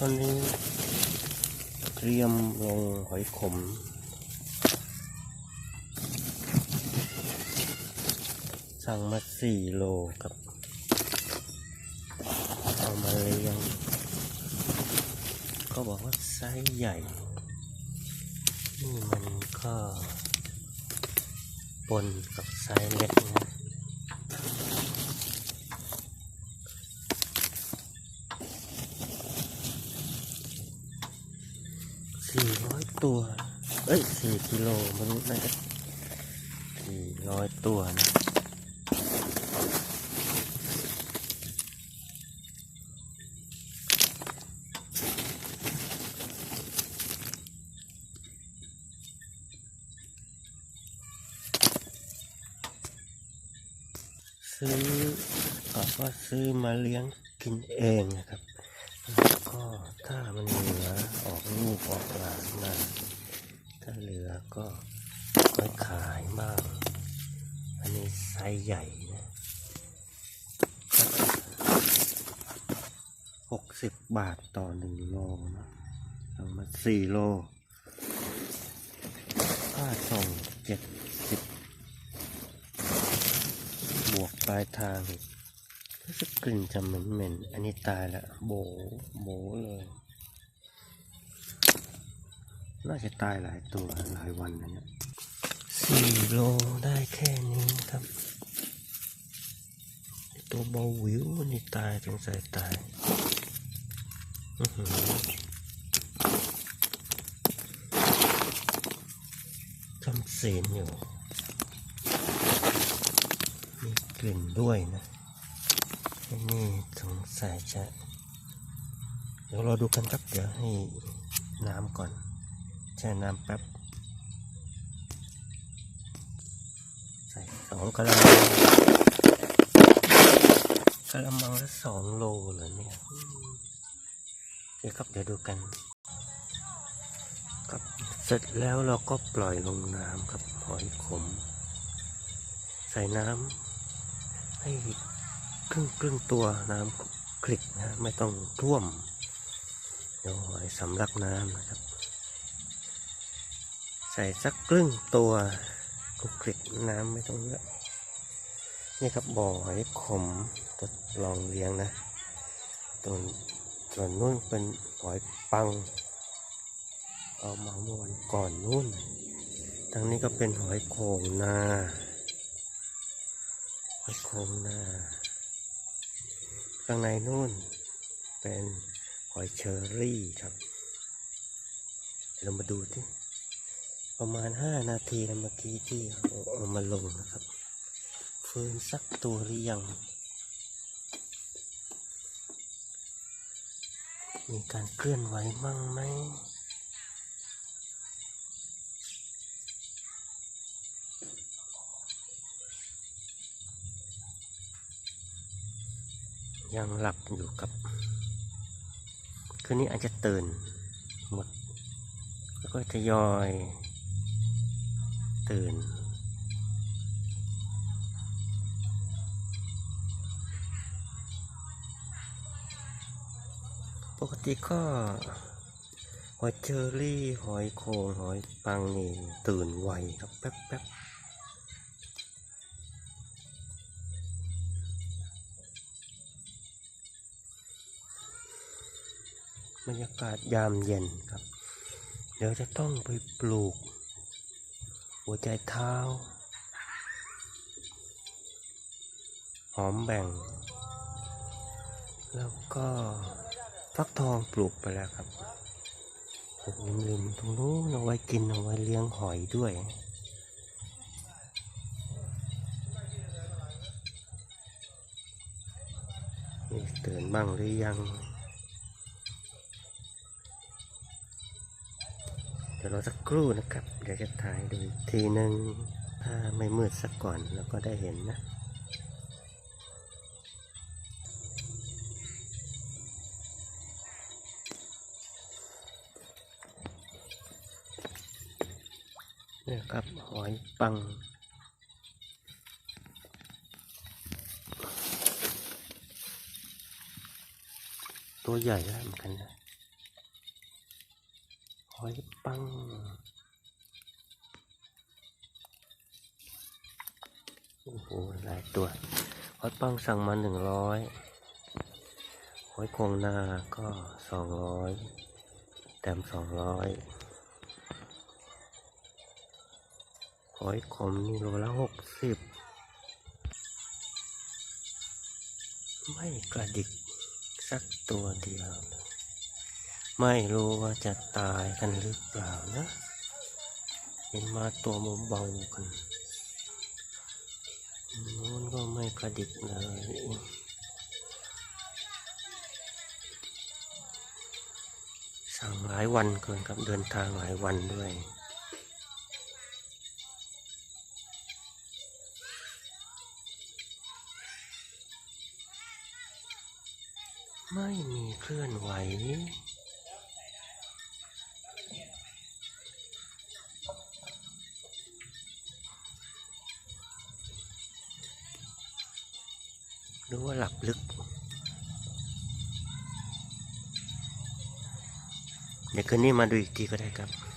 ตอนนี้เตรียมลงหอยขม สั่งมาสี่โลครับ เอามาเลี้ยงก็บอกว่าไซส์ใหญ่ นี่มันก็ปนกับไซส์เล็กนะ สี่ร้อย ตัว เอ้ยสี่กิโลมนุษย์น่าจะสี่ร้อยตัวนะซื้อก็ซื้อมาเลี้ยงกินเองนะครับแล้วก็ถ้ามันเห ลือออกลูกออกหลานมา ถ้าเหลือก็ไว้ขายบ้าง อันนี้ไซส์ใหญ่นะหกสิบบาทต่อหนึ่งโลนะเอามาสี่โลค่าส่งเจ็ดสิบบวกปลายทางรู้สึกกลิ่นจะเหม็นเหม็นๆอันนี้ตายละโบโบเลย น่าจะตายหลายตัวหลายวันนะเนี่ยสี่โลได้แค่นี้ครับ ตัวเบาวิวนี่ตายสงสัยตายอื้อหือจำเสียนอยู่ มีกลิ่นด้วยนะอ้นี่สงสัยจะ เดี๋ยวเราดูกันครับ เดี๋ยวให้น้ำก่อน แช่น้ำแป๊บ ใส่สองกะละมังกะละมังละสองโลเหรอเนี่ยเดี๋ยวครับเดี๋ยวดูกันครับเสร็จแล้วเราก็ปล่อยลงน้ำครับหอยขม ใส่น้ำให้ครึ่งครึ่งตัวน้ำคลิกนะไม่ต้องท่วม เดี๋ยวหอยสำลักน้ำนะครับ ส่สักครึ่งตัวคลุกคลิกน้ำไม่ต้องเยอะนี่ครับบ่อหอยขมทดลองเลี้ยงนะส่วนส่วนนู้นเป็นหอยปัง เอามาเมื่อวันก่อนนู้นทางนี้ก็เป็นหอยโขงนาหอยโขงนาข้างในนู่นเป็นหอยเชอรี่ครับเรามาดูที่ ประมาณห้านาทีแล้วเมื่อกี้ที่เอาเอามาลงนะครับฟื้นสักตัวหรือยัง มีการเคลื่อนไหวมั่งไหมยังหลับอยู่กับ คืนนี้อาจจะตื่นหมด แล้วก็ทยอย ตื่น ปกติก็หอยเชอรี่หอยโขงหอยปังนี่ตื่นไวครับแป๊บแป๊บบรรยากาศยามเย็นครับ เดี๋ยวจะต้องไปปลูก หัวใจเท้า หอมแบ่ง แล้วก็ฟักทองปลูกไปแล้วครับปลูกริมตรงนู้นเอาไว้กินเอาไว้เลี้ยงหอยด้วยนี่ตื่นบ้างหรือยัง เดี๋ยวรอสักครู่นะครับ เดี๋ยวจะถ่ายดูอีกทีหนึ่งถ้าไม่มืดสักก่อนเราก็ได้เห็นนะนี่ครับหอยปังตัวใหญ่แล้วเหมือนกันนะ อยปังโอ้โหหลายตัวหอยปังสั่งมาหนึ่งร้อยหอยโครงนาก็สองร้อยแต้มสองร้อยหอยขมนี่โลละหกสิบไม่กระดิกสักตัวเดียวเลย ไม่รู้ว่าจะตายกันหรือเปล่านะ เห็นมาตัวเบาๆกันนู้นก็ไม่กระดิกเลยสั่งหลายวันเกินครับเดินทางหลายวันด้วยไม่มีเคลื่อนไหว หรือว่าหลับลึก เดี๋ยวคืนนี้มาดูอีกทีก็ได้ครับ